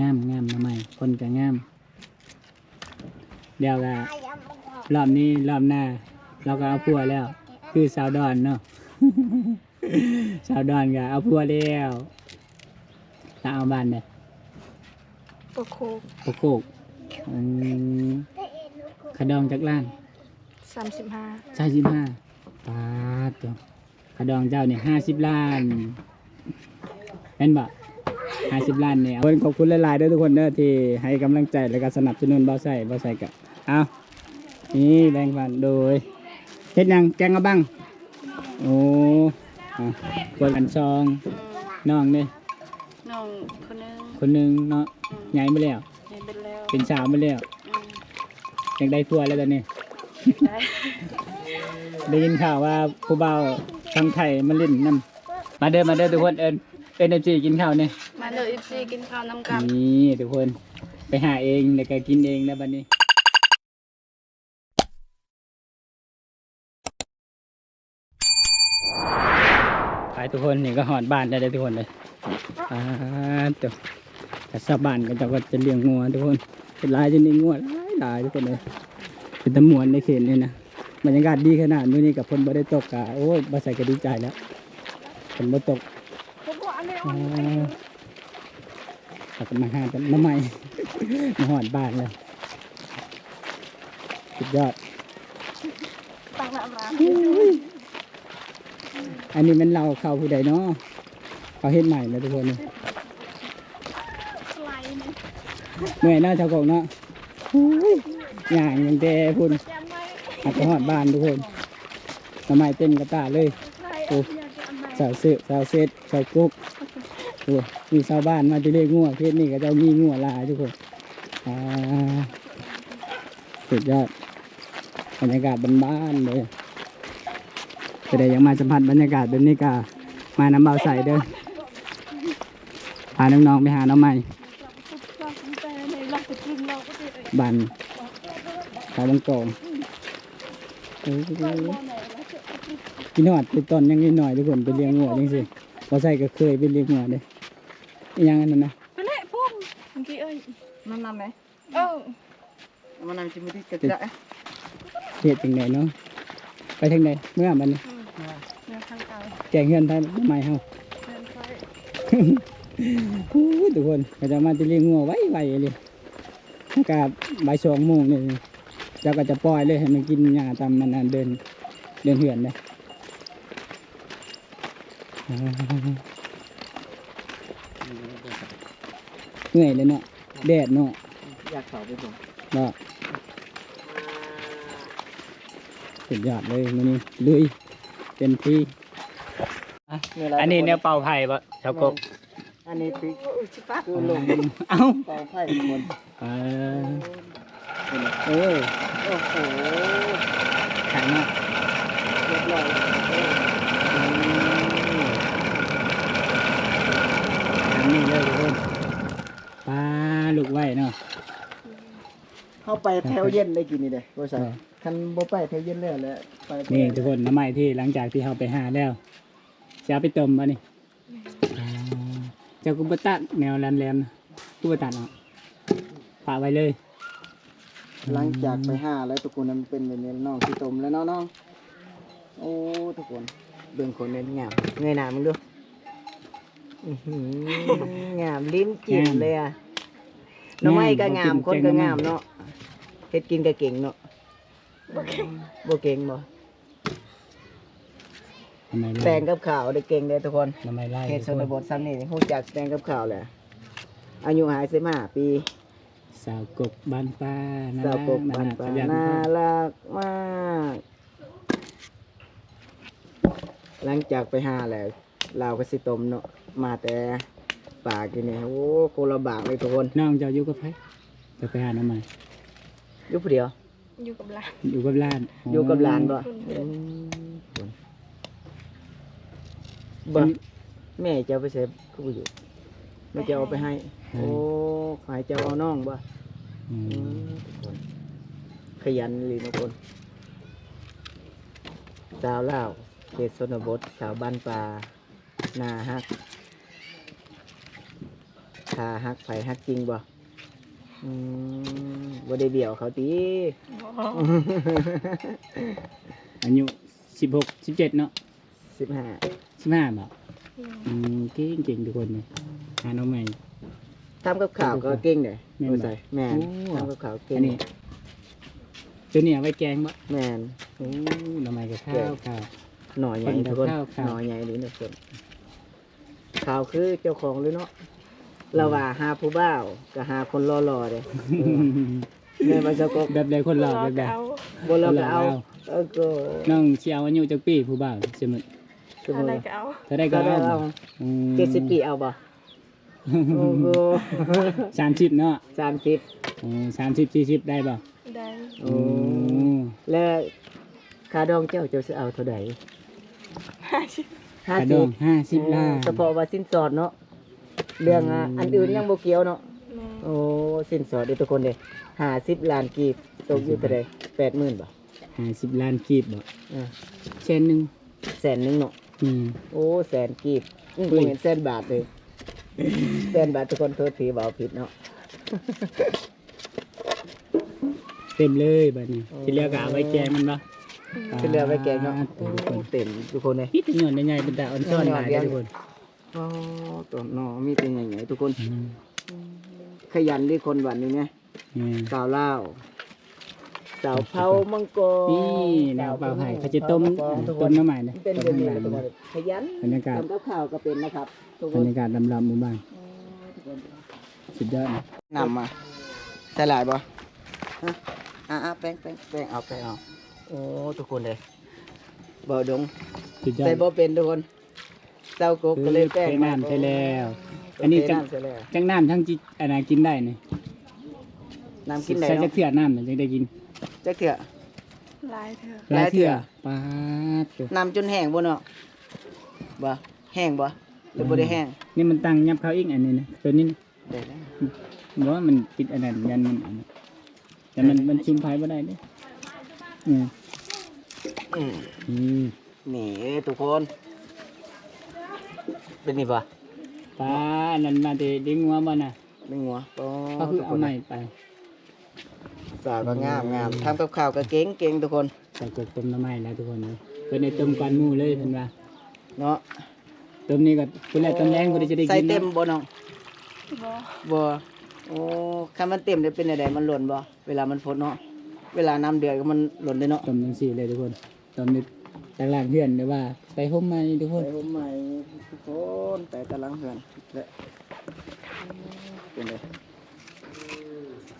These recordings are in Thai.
งามงามทำไมคนก็งาม เดี๋ยวก็รอบนี้รอบหน้า เราก็เอาพัวแล้ว คือสาวดอนเนาะสาวดอนก็เอาพัวแล้วถ้าเอาบ้านเนี่ยปกโคกโคโคกอืมขะดองจากล้านสามสิบห้าใช่สิบห้าปาดตัวขะดองเจ้าเนี่ยห้าสิบล้านเป็นบ่ ห้าสิบล้านเนี่ยคนขอบคุณหลายๆเด้วยทุกคนเด้อที่ให้กำลังใจและก็สนับสนุนเบาใส่เบาใส่กับเอานี่แบ่งปันโดยเฮ็ดหยังแกงกระบังโอ้อะกวนกันซองน้องเนี่ยน้องคนหนึงคนหนึ่งเนาะใหญ่มาแล้วเรียนเป็นแล้วเป็นสาวมาแล้วอืมยังได้พัวแล้วตอนนี้ ได้ได้ยินข่าวว่าผู้เบาทางไทยมาเล่นน้ำมาเด้อมาเด้อทุกคนเอิญเอิญเอฟซีกินข้าวเนี่ย มาเลยอีซีกินข้าวน้ำกันนี่ทุกคนไปหาเองแล้วก็กินเองแล้วบัดนี้ไปทุกคนนี่ก็หอดบ้านได้เลยทุกคนเลยอ่าตัวกระสับบ้านก็จะก็จะเลี้ยงงัวทุกคนเป็นลายจะนี่งัวหลายลายทุกคนเลยเป็นตะมวนในเขตนี่นะบรรยากาศดีขนาดนี้นี่กับคนบ่ได้ตกกะโอ้ยบ่ใส่ก็ดีใจแล้วคนบ่ตกอ่า เราก็มาหากันมาใหม่ มาหอดบ้านเลยสุดยอดตั้งน้ำร้านอันนี้มันเราเข้าผู้ใดเนาะเขาเฮ็ดใหม่แล้วทุกคนนี่สไลด์นี่เมื่อยหน้าชาวกงเนาะอุ้ยอย่างยังแต่พุ่นแจมไว้อาจจะหอดบ้านทุกคนทำไมเต้นกระตาเลยใช่โอ้อยากจะเอามาสาวเสือสาวเซตสาวกุ๊กโอ้ มีชาวบ้านมาที่เรียกงัวเพศนี่ก็จะมีงัวลายทุกคนสุดยอดบรรยากาศบ้านๆเลยจะได้ยังมาสัมผัสบรรยากาศแบบนี้กามาน้ำเบาใส่เด้อพาน้องๆไปหาน้องใหม่เราสนใจในเราไปกินเราก็จะได้บันขาบังกองกินหอดติดตอนยังนิดหน่อยทุกคนไปเลี้ยงงัวจริงสิพอใส่ก็เคยไปเลี้ยงงัวเด้อห ยังอันนั้นนะไปเลยพุ่มเมื่อกี้เอ้ยมันนำไหมเออมันนำชิมที่กระจะเหตุจังไหนเนาะไปทางไหนเมื่อมันนี้เดินทางไกลแกงเฮือนท่านใหม่เฮาเดินไปโอ้ยทุกคนเขาจะมาจะเลี้ยงงัวไว้ไว้เลยอากาศบ่ายสองโมงเลยเจ้าก็จะปล่อยเลยให้มันกินหญ้าตามมันน่ะเดินเดินเหือนเลยอ่า เหนื่อยเลยเนาะแดดเนาะอยากสอบไปผมเนาะสุดยอดเลยมื้อนี้ลุยเต็มที่อันนี้เนี่ยเป่าไผ่ปะชาวกบอันนี้ติ๊กโอ้ยชิปักคือลงเอ้าเป่าไฟคนเออเออโอ้โหขังมากเรียบร้อยขังนี่เลยทุกคนปลาลูก ไว้เนาะ เข้าไปแถวเย็นได้กินนี่เด้บ่ใช่เออคันบ่ไปแถวเย็นแล้วแหละไปนี่ทุกคนน้ำไม้ที่หลังจากที่เราไปหาแล้วจะเอาไปต้มมานี่อ่าเจ้ากุบตัดแนวแหลมๆนะกุบตัดเนาะปะไว้เลย หลังจากไปหาแล้วทุกคนนั้นเป็นแบบนี้น้องที่ตมแล้วเนาะน้องโอ้ทุกคนเบิ่งคนเน้นงามเงยหน้ามึงดูอื้อหืองามลิ้มจิ้มเลยอะ น้องไม้ก็งามคนก็งามเนาะเฮ็ดกินก็เก่งเนาะบ่เก่งบ่ทำไมแปลไล่งกับข่าวได้เก่งเลยทุกคนทำไมไล่เขตชทุกนคนบทซ้ำนี่ฮู้จักแปลงกับข่าวแหละอายุหายสิบห้าปี สาวกบบ้านป้าน่สาวกบรับันน่ปาขยันน่ารักมาก หลังจากไปหาแล้วเราก็สิตมเนาะมาแต่ ป่ากินนี่โอ้โคละบากเลยทุกคนน้องเจะอยู่กับใครจะไปหาน้องใหม่อยู่ผู้เดียว อยู่กับหลานอยู่กับหล้านอยู่กับหลานบ่คนเดียวอืมบ่แม่จะเอาไปเสพก็บ่อยู่ไม่จะเอาไปให้ โอ้ขายจะเอาน้องบ่อือืมมทุกคนขยันเลยทุกคนสาวลาวเขตชนบทสาวบ้านป่านาฮัก คาฮักไผฮักจริงบ่อืมบ่ได้เดี่ยวเขาติอายุสิบหกสิบเจ็ดเนาะสิบห้าสิบห้าบ่อืมเก่งเก่งทุกคนเลยหาน้องใหม่ทำกับข่าวก็เก่งเลยแม่นบ่โอ้ใส่แม่นโอ้ทำกับข่าวเก่งอันนี้ตัวเนี้ยไว้แกงบ่แม่นโอ้น้องใหม่กับข้าวข้าวหน่อใหญ่คนทุกคนข้าวข้าวหน่อใหญ่นี่ทุกคนข่าวคือเจ้าของเลยเนาะ เราว่าหาผู้บ่าวก็หาคนรอๆเลยแม่มาสกกแบบใดคนหล่อแบบใดเอาบนเราก็เอาเออก็น้องเชียวอายุจักปีผู้บ่าวสมมุติสมมุอะไรติก็เอาถ้าได้ก็ก็ได้เอาเอาอืมเจ็ดสิบปีเอาบ่โอ้โหสามสิบเนาะสามสิบอืมสามสิบสี่สิบได้ป่ะได้โอ้และค่าดองเจ้าเจ้าจะเอาเท่าไหร่ห้าสิบห้ากระดสิอบงห้าสิบล้านเฉพาะว่าสินสอดเนาะ เรื่องอะอันอื่นยังบ่เกี่ยวเนาะแม่โอ้สินสอดเด้อทุกคนเด้ห้าสิบล้านกีบตกอยู่เท่าใดแปดหมื่นบ่ห้าสิบล้านกีบบ่อ่าเช่นหนึ่งแสนหนึงเนาะอืม โอ้แสนกีบอืมอุ้บ่ยเห็นแสนบาทเลยแสนบาททุกคนโทษทีบ่เอาผิดเนาะ เต็มเลยบัดนี้โอ้ที่เหลือก็เอาไว้แกงมันบ่ขึ้นเรือไปแกงเนาะโอ้ทุกคนเต็มทุกคนเลย พี่ตัวยนใหญ่ๆเป็นตาอ่อนซ้อนหลายเด้อทุกคน อ๋อตัวนาะมีเป็นใหญ่ๆทุกคน อืมขยันด้วยคนวันนี้เนี่น สาวเล่าวสาวเผามังกรนี่ดาวเปล่าไผ่เขาจะต้มสาวเผาต้มน้ำใหม่นะเป็นต้เดืมอนข้างนี้หลังทุกคนขยันบรรยากาศทำกับข้าวก็เป็นนะครับทุกคบรนรยากาศดำลำหมู่บ้านสุดยอดนะนำมาใส่หลายบ่ฮะอะอะแป้งแป้งแป้งเอาแป้งเอาโอ้ทุกคนเลยบ่ดงสุดยอดใส่บ่เป็นทุกคน เจ้ากบก็เลยแป้งเทน้ำใช่แล้วเอันนี้เทจังน้ำใส่แล้วจังน้ำทั้งจิอันนากินได้นี่น้ำกินได้ใส่จัเนาะกเถื่อน้ำน่ะจังได้กินจะเถื่อลายเถอะหลายเทื่อปาดตัวน้ำจนแห้งบ่เนาะบ่แห้งบ่หรือบ่ได้แห้งนี่มันตั้งยับเขาอีกอันนี้นะตัวนี้นะได้แล้วบอกว่ามันติดอันนั้นยันมันอันนั้นแต่มันมันชุมไฟไม่ได้เด้อืมอืมอืมนี่ทุกคน เป็นนี่ปะปลาอันนั้นมาแต่ดิ้งหัวบ่น่ะเป็นงัวโอ้ก็คือเอาใหม่ไปสาวก็งามงามทำกับข้าวก็เก่งเก่งทุกคน ใส่กบต้มน้ำไม้แล้วทุกคนเลยเพิ่นได้ต้มก่อนหมู่เลยเพิ่นว่าเนาะต้มนี่ก็เพิ่นแลต้มแรงเพิ่นจะได้กินใส่เต็มนาะบ่น้องบ่บ่โอ้คันมันเต็มได้เป็นอะไรมันหล่นบ่เวลามันฝนเนาะเวลาน้ำเดือดก็มันหล่นได้เนาะต้มจังซี่เลยทุกคนต้มนี่ ตางล่างเฮือนหรือว่า ไปห่มไม้ทุกคนไปผมใหม่ทุกคนไปตะลังเหือนและเป็นไง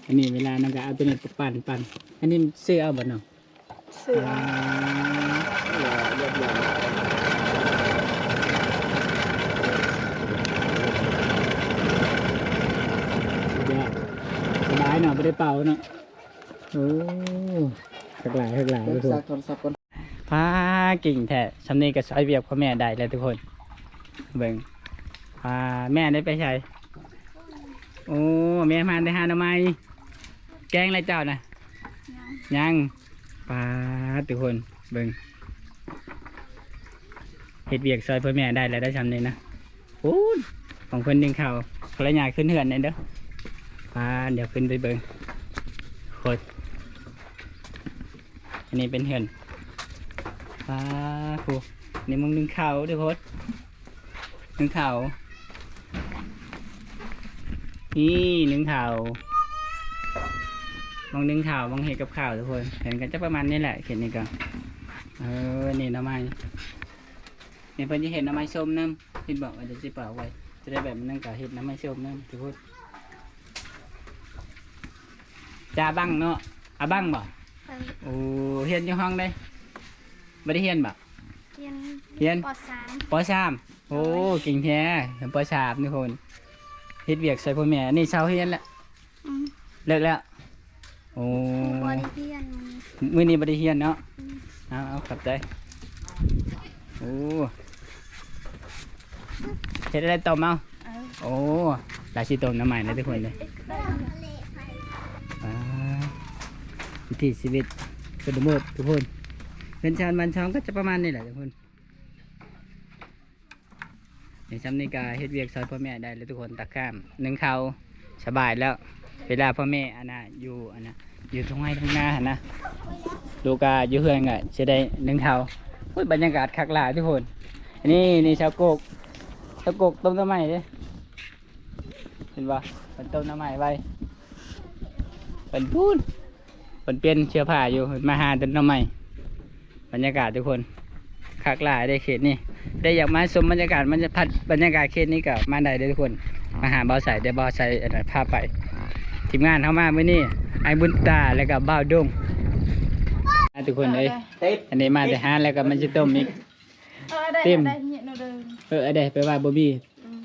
อันนี้เวลานั่นก็เอาตัวนี้ไปปั่นปั่นอันนี้ซื้อเอาบ่เนาะเสืออ่าเรียบร้อยสุดยอดสบายเนาะไม่ได้เป่าเนาะโอ้หักหลายหักหลายเลิทุกกคซันกโทรศัพท์ก่อน พากิ่งแท้สำนียงกับสายเวียบพ่อแม่ได้แล้วทุกคนเบิ่งพาแม่ได้ไปใช้โอ้แม่มาได้หาหน่อไม้แกงอะไรเจ้านะยังปลาทุกคนเบิ่งเฮ็ดเวียกซอยพ่อแม่ได้แล้วได้สำนียงนะโอ้ของเพิ่นดึงเข่าวกระยาขึ้นเหือนนี่เด้อปลาเดี๋ยวขึ้นไปเบิ่งโคตรอันนี้เป็นเหือน ปลาครูนี่มึงนึ่งข้าวเด้วยโคตรนึ่งข้าวนี่นึ่งข้าวมองนึ่งข้าวมองเห็ดกับข้าวทุกคนเห็นกันจะประมาณนี้แหละเห็นนี่ก็เออนี่หน้ำไม้เนี่ยเพิ่นจะเห็นหน้ำไม้ส้มน้ำเห็นบอกว่าจะสิเปล่าไว้ จะได้แบบนั่งกับเห็ดหน้ำไม้ส้มน้ำทุกคนจ้าบังเนาะอาบังบ่ไปโอ้เฮียนอยู่ห้องได้ ไม่ได้เฮียนบ่เรียนเรียนปสามปสามโอ้เก่งแท้ปสามนี่คนเฮ็ดเวียกใส่พ่อแม่นี่เช้าเฮียนแล้วอืมเลิกแล้วโอ้บ่ได้เรียนมื้อนี้บ่ได้เฮียนเนาะเอาเอาขับใจโอ้เฮ็ดอะไรต้มเอาเออโอ้ลาสิต้มน้ำใหม่นะทุกคนเลยอ่าวิถีชีวิตกระดมดทุกคน เป็นชานบันช่องก็จะประมาณนี้แหละทุกคนนี่ซ้ำนี่กาเฮ็ดเวียกซอยพ่อแม่ได้เลยทุกคนตักข้ามหนึ่งเขาสบายแล้ว เวลาพ่อแม่อันน่ะอยู่อันน่ะอยู่ตรงไห้ตรงหน้านะลูกาอยู่เฮือนก็จะได้หนึ่งเขาวอุ้ยบรรยากาศคักหลายทุกคน อันนี้นี่ชาวโกกชาวโกกต้มต้นไม้เด้เห็นปะเป็นต้มน้ำไม้ไว้เป็นพูนเป็นเปลี่ยนเชื้อผ้าอยู่มาหาต้นน้ำไม้ บรรยากาศทุกคนคักหลายได้เขตนี้ได้อยากมาชมบรรยากาศมันจะพัดบรรยากาศเขตนี้กับมาได้เด้อทุกคน มาหาเบาใส่ได้เบาใส่อันนั้นพาไป ทีมงานเข้ามาเมื่อนี้ไอ้บุญตาแล้วก็บ่าวดงอะทุกคนเอ้ยเต็มอันนี้มาแต่หาแล้วก็มันจะต้มอีกเออได้เต็มได้เนี่ยเนาะเดินเออได้ไปว่าบ่มี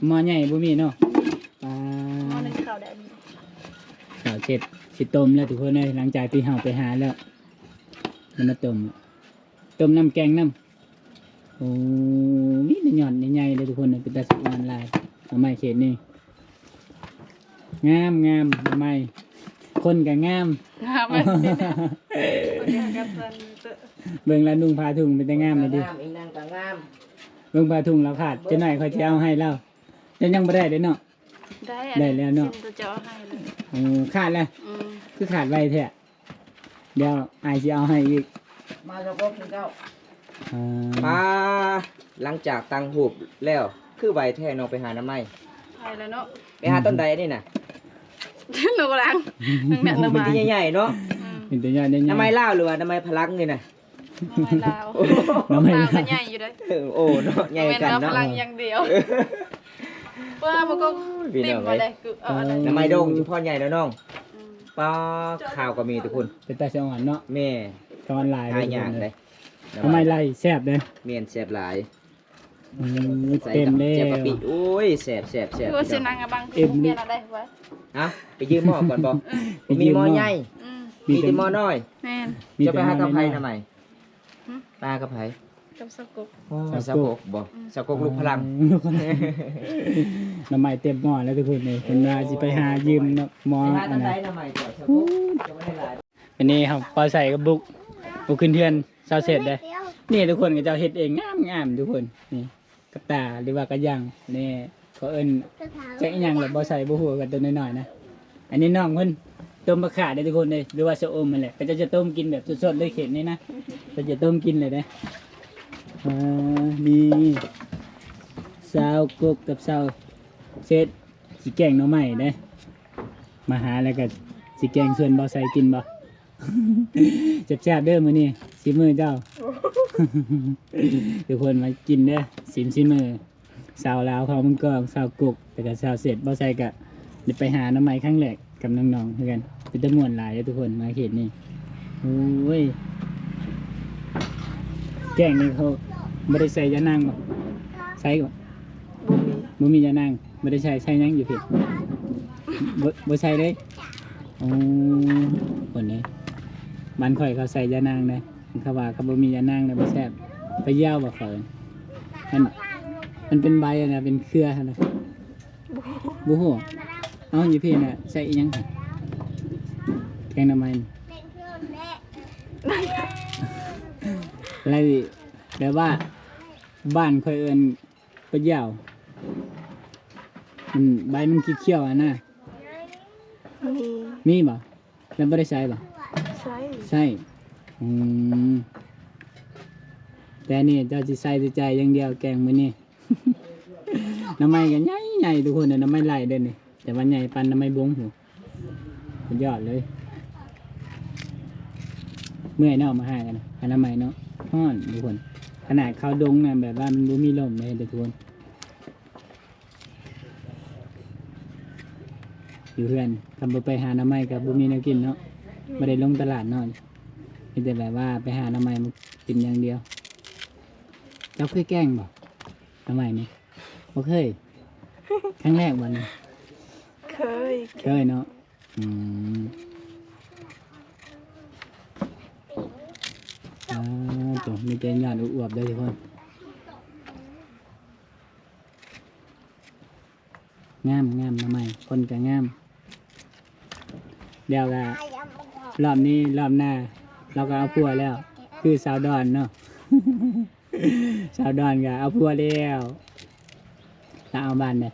หม้อใหญ่บ่มีเนาะปลาเอาในข่าวได้มีข้าวเสร็จสิต้มแล้วทุกคนเอ้ยหลังจากที่เฮาไปหาแล้วมันมาต้ม ต้มน้ำแกงน้ำโอ้นี่มันหย่อนใหญ่ๆเลยทุกคนเอ้ยเป็นตาสุกงานลายเอาไม้เขตนี่งามงามเอาไม้คนก็งามงามมันเป็นเนี่ยคนเดียวกันสันเตอะเบิ่งแล้วนุ่งผ้าถุงเป็นแต่งามเลยดิงามอีกนางก็งามเบิ่งผ้าถุงเราขาดจะหน่อยเขาจะเอาให้เราจะยังบ่ได้เด้อเนาะได้ได้แล้วเนาะซิมตัวจะเอาให้เลยโอ้ขาดแล้วอืมคือขาดไว้แท้เดี๋ยวอายสิเอาให้อีก มาเจ้าพบเจ้าอ่ามาหลังจากตังหูบแล้ว คือใบแท้น้องไปหาน้ำไม้ให้แล้วเนาะ ไปหาต้นใดนี่น่ะหนูกำลังนั่งเนี่ยมัระนเป็นบายที่ใหญ่ๆเนาะอืมเป็นตัวใหญ่ได้น้ำไม้ล่าวหรือว่าน้ำไม้พลังนี่น่ะน้ำมันลาวน้ำไม่ลาวลาก็ใหญ่อยู่เลยเออโอ้เนาะใหญ่น้ำมันกันลาวพเนาะลังอย่างเดียวว่ามันก็พี่ติน้ดองมาเอ้ยได้คือเอาอะไรน้ำไม้โด่งเฉพาะใหญ่แล้วน้องอืมปลาข้าวก็มีทุกคนเป็นตาสวรรค์เนาะแม่ ตอนลายหายากเลยทำไมไล่แซ่บเด้อเมียนแซ่บหลายอืมใส่เต็มกับแล้เจ็บวกะปิโอ้ยแซ่บแซ่บแซ่บคือว่าเสียนังอะบางคือเมียนอะไรไว้ฮะไปยืมหม้อก่อนบ่มีหม้อใหญ่อืมมีแต่หม้อน้อย แม่น มีจะไปแต่หาน้กะอยไพๆทำไมหึปลากระไพกับสกุกสะกกบ่สะกกลูกพลัง ลูกพลังน้ำไม้เต็มหม้อแล้วทุกคนเลยเพิ่นว่าสิไปหายืมเนาะหม้อไปหาอันทำไดนั้นทำไมจ้ะสะกกจะไม่ได้หลายอันนี้ครับปลาใส่กับบุก บุกขึ้นเทือนเศร้าเสร็จเลยนี่ทุกคนก็จะเฮ็ดเองงามงามๆทุกคนนี่กระตาหรือว่ากระยังนี่เขาเอิ้นแจ็คอีหยังแหละบ่ใส่บ่หัวกันตัวน้อยๆนะอันนี้น้องเพิ่นต้มมะขามได้ทุกคนเลยหรือว่าชะอมมันแหละก็จะจะต้มกินแบบสดๆเลยเข็ดนี่นะก็จะต้มกินเลยนะอ่านี่สาวกกกับสาวเสร็จสิแกงหน่อไม้เด้มาหาแล้วก็สิแกงส่วนบ่ใส่กินบ่ แซ่บๆเด้อมื้อนี้สิมือเจ้า ทุกคนมากินเด้อสิมสิมือสาวลาวเขามึงกองสาวกุก แต่ก็สาวเสร็จบ่ใส่ก็เดี๋ยวไปหาน้ำไม้ครั้งแรกกับน้องๆคือกันเป็นตะม่วนหลายเด้อทุกคนมาเขตนี้โอ้ยแกงนี่เขาบ่ได้ใส่ยานางบ่ใส่บ่บุมีบ่มียานางบ่ได้ใส่ใส่หยังอยู่เพิ่นบ่บ่ใส่เลยโอ้คนนี้ บ้านข่อยเขาใส่ยานางเลยเขาว่าเขาบ่มียานางเลยบ่แซ่บไปเยี่ยวบ่เขาเอิ้นมันมันเป็นใบอะนะเป็นเครือหั่นนะบ่ฮู้เอาอยู่พี่น่ะใส่อีหยังหั่นแกงหน้ำมันอะไรแบบว่าบ้านข่อยเอิ้นไปเยี่ยวมันใบมันเขียวๆอะนะมีมีบ่แล้วบ่ได้ใส่บ่ ใช่อืมแต่นี่เจ้าจิใส่แต่ใจอย่างเดียวแกงมือนี่น้ำไม้กันใหญ่ใหญ่ทุกคนเนี่ยน้ำไม้ไหลเด่นนี่แต่ว่าใหญ่ปันน้ำไม้บงหูสุดยอดเลย เมื่อยเนาะมาหากันนะอันน้ำไม้เนาะห้อนทุกคน ขนาดเขาดงนะแบบว่ามันบ่มีลมเลยทุกคนอยู่เพื่อนคำไปหาน้ำไม้กับบ่มีแนวกินเนาะ ไม่ได้ลงตลาดนอนมีแต่แบบว่าไปหาน้ำมันมากินอย่างเดียวเจ้าเคยแกล้งบ่น้ำมันนี่บ่เคย ครั้งแรกวันนี้เคยเคยเนาะอืมอ่าตัวมีแต่ยอดอวบๆเลยทุกคนงามงามน้ำมันคนก็งามเดี๋ยวก็ รอบนี้รอบหน้า เราก็เอาพัวแล้ว คือสาวดอนเนาะ สาวดอนก็เอาพัวแล้วถ้าเอาบ้านเนี่ย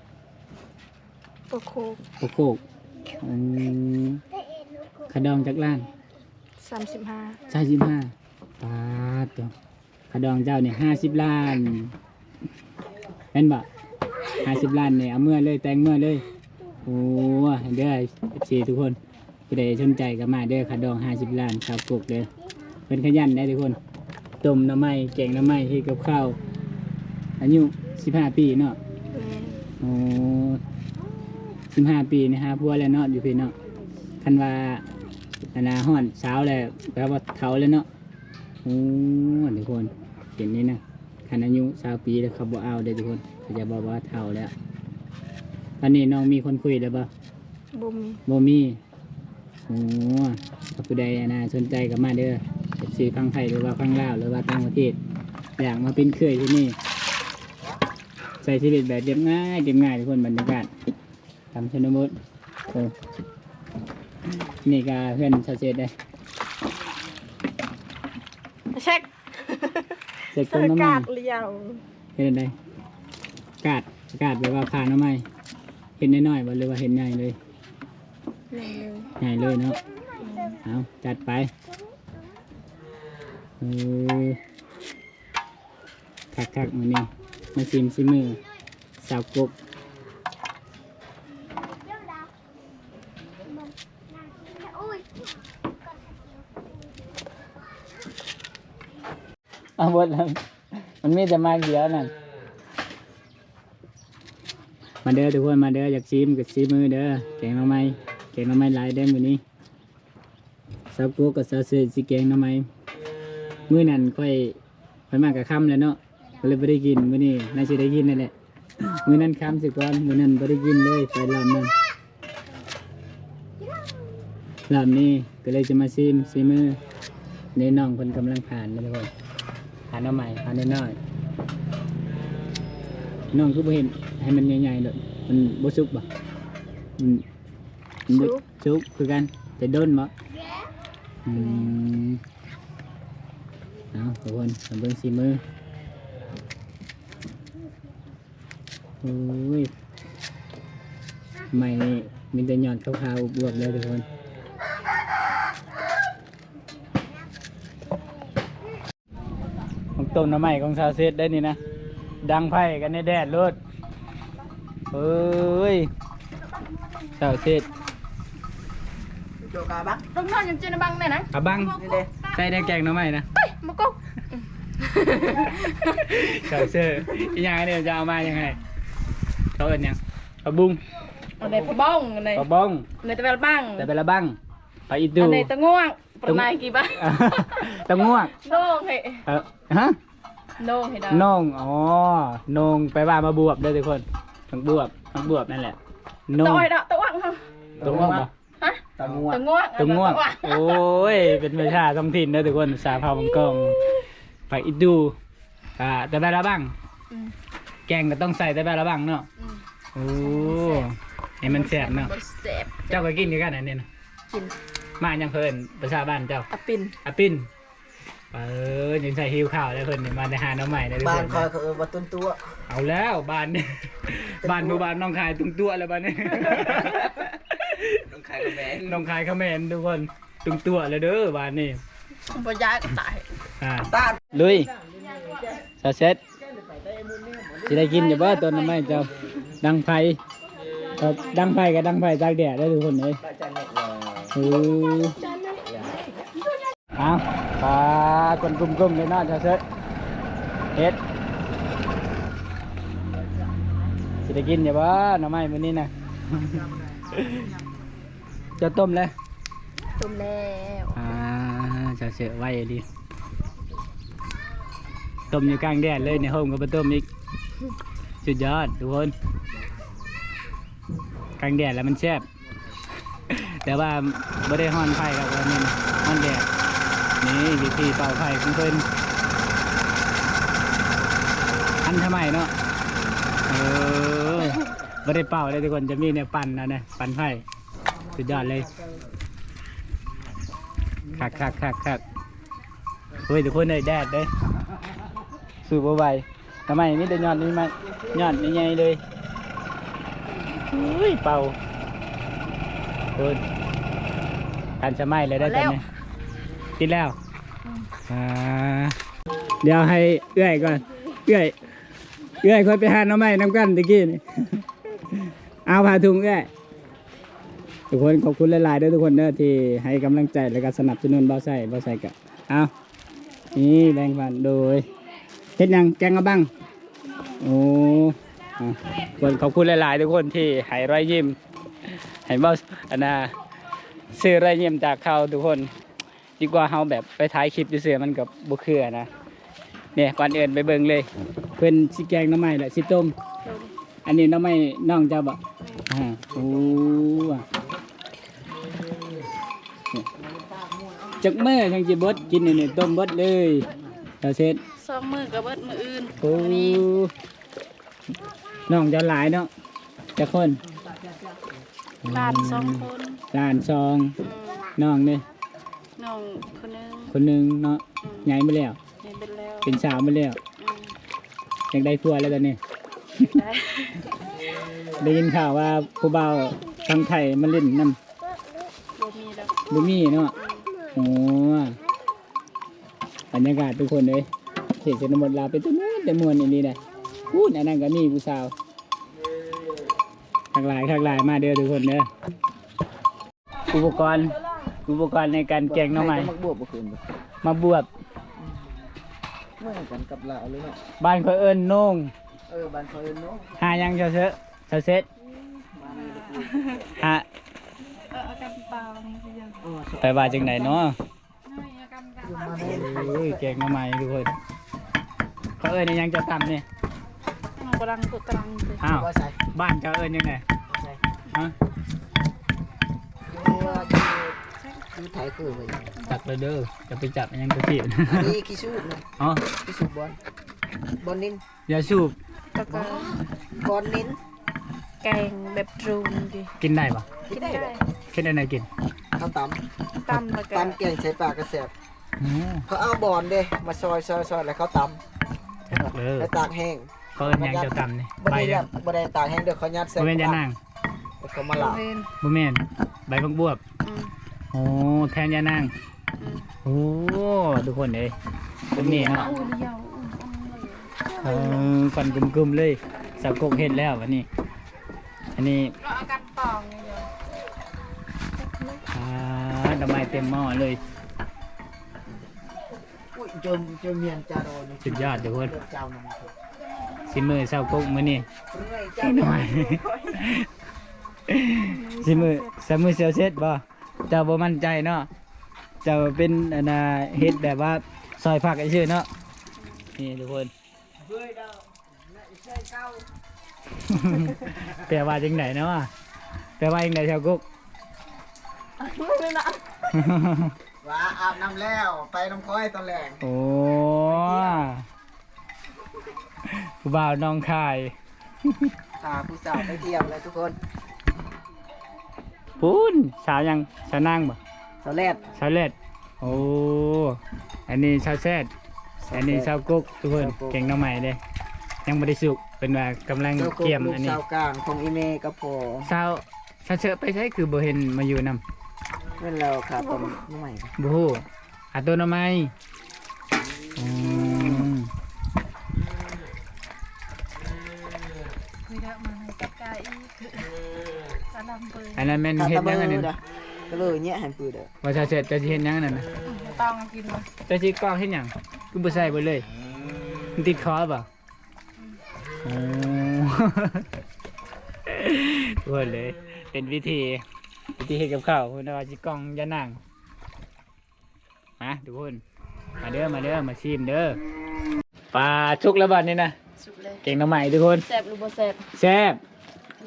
ปกโคกโคโคกอืมขดองจากล้านสามสิบห้าใช่สิบห้าปาดตัวขดองเจ้าเนี่ยห้าสิบล้านเป็นบ่ห้าสิบล้านเนี่ยเอาเมื่อเลยแต่งเมื่อเลย โอ้เด้อสีทุกคน ผู้ใดสนใจก็มาเด้อขดองห้าสิบล้านชาวกุกเด้อเป็นขยันได้ทุกคนต้มหน้ำไม้แกงหน้ำไม้ที่กับข้าวอายุสิบห้าปีเนาะแม่นโอ้สิบห้าปีนะฮะพัวแล้วเนาะอยู่พี่เนาะคันว่าอนาห้อนเช้าแล้วแปลว่าเท้าแล้วเนาะโอ้ทุกคนเห็นนี้นะคันอายุสาวปีแล้วเขาบอกเอาเด้อทุกคนเขาจะบอกว่าเท่าแล้วตอนนี้น้องมีคนคุยแล้วปะบ่มีโมมี โอ้ถ้าผู้ใดนะสนใจก็มาเด้อสีพังไทยหรือว่าพังลาวหรือว่าต่างประเทศอยากมาเป็นเคยที่นี่ใส่ชีวิตแบบเรียบง่ายเรียบง่ายทุกคนบรรยากาศทำชนบทโอ้นี่ก็เพื่อนชาวเซตได้เช็คเสร็จเสต้นน้ำกามันดเลี้ยวเห็นอะไรกาดกาดแบบว่าผ่านน้ำไม้เห็นน้อยๆบ่หรือว่าเห็นใหญ่เลยแม่นเลย ใหญ่เลยเนาะเอาจัดไปเออคักๆมือนี้มาซิมซิมือสาวกบเอาหมดแล้วมันมีแต่มาเดียวนั่นมาเด้อทุกคนมาเด้ออยากซิมกับซิมือเด้อแกงหน่อไม้แกงน่อไม้ลายเด้มือนี้สาวกบกับสาวเสือสิแกงน่อไม้มื้อนั้นค่อยค่อยมากกับค่ำแล้วเนาะก็เลยไม่ได้กินมื้อนี้น่าจะได้กินนั่นแหละมื้อนั้นค่ำสิก่อนมื้อนั้นไม่ได้กินเลยไปลำนั้นลำนี้ก็เลยจะมาซิมซิมือในน้องคนกำลังผ่านเลยทุกคนผ่านเอาใหม่ผ่านน้อยๆน้องคือบ่เห็นให้มันใหญ่ๆเลยมันบ่สุกบ่ มันมันบ่สุกคือกันแต่โดนบ่อืมเอาทุกคนมาเบิ่งซิมือโอ้ยไม่นี่มีแต่หยอดขาวๆบวบเลยทุกคนของต้นน้ำใหม่ของชาวเซตได้นี่นะ ดังไพ่กันในแดดรถเอ้ยชาวเซต โจกาบักต้องนอนอยู่เจนบังเนี่ยนะอาบังนี่เด้ใส่ได้แกงน้ำใหม่นะเฮ้ยมากกชาวเซตอีหยังเนี่ยจะเอามายังไงเขาเอินหยังปลาบุ้งอันไหนปลาบ้องอันไหนปลาบ้องอันไหนตะเวลบ้างแต่เป็นละบังไปอีดูอันไหนตะง่วงปลาไหนกี่บ้างตะง่วงโน่งให้เออฮะโน่งให้ดาวนงอ๋อนงไปว่ามาบวบเด้อทุกคนทั้งบวบทั้งบวบนั่นแหละนงตะอ้อยดอกตะว่างเหรอตรงง่วงปะฮะ ตะงัวตะง่วงตรงง่วงตะว่างโอ้ย เป็นประชาท้องถิ่นเด้อทุกคนสาภาพบังกองไปอีดูอ่าแต่แบบละบ้าง อืมแกงก็ต้องใส่แต่แบบละบ้างเนาะอืมโอ้ให้มันแซ่บเนาะบ่แซ่บเจ้าก็กินด้วยกันอันนี้นะกินมาอย่างเพิ่นประชาบ้านเจ้าอะปินอาปิ้นเออยังใส่หิวข้าวแล้วเพิ่นนี่มาในหาน้องใหม่เลยทุกบ้าคนนคอยเขาเออว่าต้นตัวเอาแล้วบ้าน บ้านหมู่บ้านน้องคายตุ้งตัวแล้วบ้านนี้ น้องขายกระแมนน้องคายเขมรทุกคนตุ้งตัวแล้วเด้อบ้านนี้บ่ย้ายก็ตายอ่าตาลุยซาเซ็ตจะได้กินอยู่บ่ต้นน้ำไม้เจ้าดังไฟครับดังไฟกับดังไฟตากแดดได้อทุกคนเลยป้าจันเนี่ยเลยเออเอาปลาคนกลุ่มๆเลยเนาะซาเซ็ตเฮ็ดจะได้กินอยู่บ่หน้ำไม้มื้อนี้นะ จะต้มเลยต้มแล้วอ่าจะเสือไว้ดิต้มอยู่กลางแดดเลยในห้องก็ไปต้มอีกสุดยอดทุกคนกลางแดดแล้วมันแซ่บแต่ว่าไม่ได้ห้อนไฟครับวันนี้ห้อนแดดนี่วิธีเป่าไฟของเพิ่นอันทำไมเนาะเออไม่ได้เป่าเลยทุกคนจะมีเนี่ยปั่นนะเนี่ยปั่นไฟ สุดยอดเลยคักคักคักคักเฮ้ยทุกคนเลยแดดเลยสูบไหวทำไมมีแต่ยอดนี่มันยอดนี่ไงเลยอุ้ยเป่าโดนทันสมัยเลยได้ตอนนี้กินแล้วอ่าเดี๋ยวให้เอื้อยก่อน เอื้อย เอื้อยค่อยไปหาหน้องไม้น้ำกันตะกี้นี่เอาพาถุงเอื้อย ทุกคนขอบคุณหลายๆด้วยทุกคนเด้อที่ให้กำลังใจและก็สนับสนุนเบาใส่เบาใส่กับเอานี่แบ่งปันโดยเฮ็ดยังแกงกระบังโอ้อะคนขอบคุณหลาย ๆ ทุกคนที่ให้รอยยิ้มให้บอสอันน่ะซื้อรอยยิ้มจากเขาทุกคน ดีกว่าเฮาแบบไปถ่ายคลิปซื่อๆมันกับบุคือนะเนี่ยก่อนอื่นไปเบิ่งเลยเพิ่นสิแกงน้ำไม้แหละสิต้มอันนี้น้ำไม้น้องเจ้าบ่อ่าโอ้อะนี่ จักมื้อจังสิเบดกินนี่นี่ต้มเบดเลยเจ้าเสร็จสองมือกับเบิดมืออื่นโอ้น้องจะหลายเนาะจะคนหลานสองคนหลานซองอืมน้องนี่น้องคนหนึงคนหนึ่งเนาะอืมใหญ่มาแล้ว นี่เป็นแล้วเป็นสาวมาแล้วอืมอยากได้ผัวแล้วตอนนี้ ได้ได้ยินข่าวว่าผู้บ่าวทางไทยมาเล่นน้บ่มีแล้วำบุมี่เนาะอื มโอ้บรรยากาศทุกคนเลยเขตชนบทลาวเป็นตัวนู้นแต่มวนอันนี้นะพูดอันนั้นก็มีผู้สาวทักหลายทักหลายมาเด้อทุกคนเด้ออุปกรณ์อุปกรณ์ในการแกงหน้องใหม่มักบวบบ่คืนบ่มาบวบเหมื่อนกันกับลาวเลยเนาะบ้านเขาเอิ้นโน่งเออบ้านเขาเอิ้นเนาะหายังเชาเชอะเชาเซ็ตบ้านนี้บ่คืนหา ไปว่าจังไหนเนาะน้อยอาการเปล่ามาได้โอ้ยแกงหน้ำใหม่ทุกคนเขาเอิ้นอิหยังจะต่ำเนี่ยน้องกำลังตุตรังเลยอ้าวว่าใส่บ้านเขาเอิ้นยังไงใส่ฮะว่าคือไทยคือไปจับเลยเด้อจะไปจับอิหยังตัวผิดนี่ขี้สูบนะอ๋อขี้สูบบอลบอลนินอย่าสูบแล้วก็บอลนิน แกงแบบรูนดิกินได้ปะกินได้เลยคิดได้ไหนกินเขาตตำแล้วำก็ตำแกงใส่ปลากกระแสบอืมเขาเอาบอลเด้มาซอยซอยซอยแล้วเขาตเออำแล้วตากแห้งเขาเอิ้นหยังจะต่ำนี่บ่ใบได้เดียัยวดบ่ได้ตากแห้งเด้อเขายัดใส่บ่แม่นยานางแล้วเขามาบลาริเวณบ่แม่นใบบักบวบอืมโอ้แทนยานางอืมโอ้ทุกคนเอ้ยตรงนี้เนาะ อู้เดียวอู้อันนั้นเลยเออฟันกึมๆเลยสาวกกเฮ็ดแล้ววันนี้ อันนี้เราอาการเปล่าไงเดียวอ่าดอกไม้เต็มหม้อเลยอุ้ยจมจมเมียนจาโรนี่สุดยอดทุกคนเจ้านั่นครับสิมือสาวกกมื้อนี้เรื่อยเจ้าหน่อยสิมือสามมือเสียวเซ็ตบ่เจ้าบ่มั่นใจเนาะเจ้าเป็นอันน่ะเฮ็ดแบบว่าซอยผักไอ้ชื่อเนาะนี่ทุกคนเฮ้ยดาวน่าจะใช่เก้า แปลว่าจังไหนเนาะแปลว่าจังไหนชาวกุ๊กว่าอาบน้ำแล้วไปน้ำค้อยตอนแรกโอ้ผู้บ่าวน้องคายพาผู้สาวไปเที่ยวเลยทุกคนปูนสาวยังสาวนางบ่สาวแรกสาวเล็ดโอ้อันนี้สาวแซดอันนี้สาวกุ๊กทุกคนเก่งน้องใหม่เด้ยังไม่ได้สุก เป็นว่ากำลังเจ้ากุ๊เกี่ยมลูกอันนี้สาวกลางของอีเมกับพ่อสาวสาวเสือไปใช้คือบ่เห็นมาอยู่นำเมื่อเราขาดตอนน้ำใหม่ครับบ่ฮู้หาตัวหน่อไม้อืมคุยได้มาให้กับกายอีกจะลำเบยอันนั้นแม่นขาดเฮ็ดตะเบยังออันนั้นเด้อก็เลยเนี่ยหันปืนเด้อว่าสาวเสือจะสิเฮ็ดยังอันนั้นน่ะต้องกินมาจะสิกรอกเฮ็ดหยังคือบ่ใส่เบ่เลยมันติดคอเปล่า โอ้ทุกคนเลย เป็นวิธี วิธีเฮ็ดกับข้าวเพิ่นว่าสิกรองยานางมาทุกคนมาเด้อมาเด้อมาชิมเด้อปลาชุกแล้วบัดนี้นะสุดเลยเก่งน้ำใหม่ทุกคนแซ่บหรือบ่แซ่บแซ่บ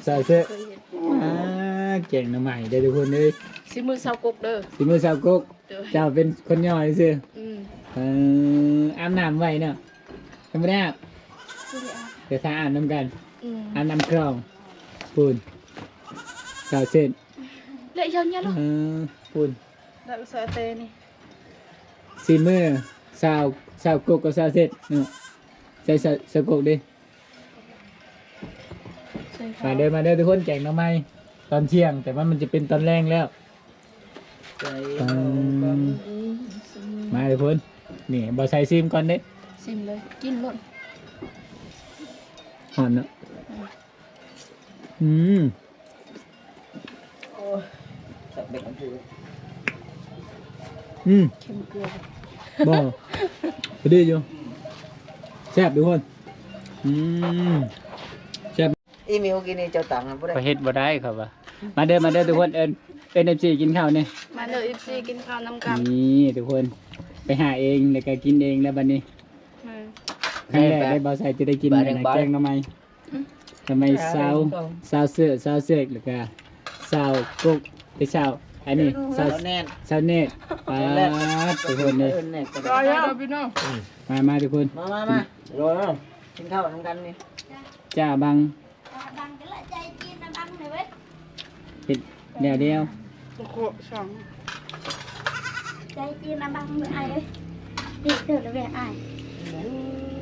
ใส่เสื้อเคยเห็นอ่าเก่งน้ำใหม่เด้อทุกคนเลยสิมือเซากกเด้อสิมือสาวกุ๊กเด้อเจ้าเป็นคนย่อยซื่ออืมเอออาบน้ำไว้เนาะธรรมดาสุดเลยอะ เดี๋ยวถ้าอาบน้ำกัน อืมอาบน้ำคลอง ปูนสาวเส้นและยาวเนี่ยลูกเออปูนได้ไปใส่เตนี่สีมือสาวสาวกุ๊กกับสาวเส้นเนาะใส่สาวสาวกุ๊กดิใส่ข้ามาวเด้อมาเด้อทุกคนแกงหน้ำไม้ตอนเที่ยง แต่ว่ามันจะเป็นตอนแรงแล้ว ใจอืมมาทุกคนนี่บอใส่ซิมก่อนเด้ซิมเล ยกินหมดหอนเนาะอืมสับเด็กมันคืออืมเค็มเกลือบ่พอดีอยู่แซ่บทุกคน อืมแซ่บอีมิวกินนี่เจ้าตังค์บ่ได้ประเฮ็ดบ่ได้ครับว่ามาเด้อมาเด้อทุกคนเอิ้นเอิ้น FC กินข้าวเนี่ยมาเลยอีซีกินข้าวน้ำกันนี่ทุกคน ไปหาเองแล้วก็กินเองแล้วบัดนี้มา ครั้งแรกได้บ่ใส่จะได้กินอะไรนะแกงหน่อไม้ทำไมซาวซาวเสื้อซาวเสื้อแล้วก็ซาวกุ๊กไปซาวอันนี้ซาวแล้วแน่นซาวเนตปาดทุกคนเลยเอิ้นแน่นก็รอได้ยแล้วพี่น้องมามาทุกคนมามามาโรยแล้วกินข้าวน้ำกันนี่จ้าบังบัง cái lại chạy chim nó băng này với เห็ดเดียวเดียวโอ้โหสอง chạy chim nó băng với ai đấy đi thử nó về ai อยากคุยกับตัวค่ะ ơ chị เพื่ chạy อนด่า nữa ป่ะเป็นใจเพื่อน ơ ด่า chị ป่ะ chạy nữa mà chết เดี๋ยวมาเดินมาเลยทุกคนไม่ต้อ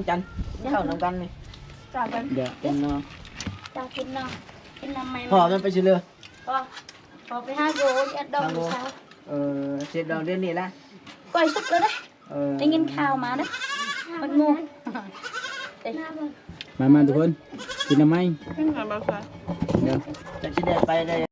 งจันกินข้าวน้ำกันนี่จากกันเดี๋ยวเป็นเนาะ tao xin nó xin nó mày พอมันไปชิเลยพอพอไปห้าโกจะดมเช้าเออเสร็จเราเดือนนี้ละ quay sức nữa đấy เออได้ยินข่าวมา đấy มันงูเอ้ยมามาทุกค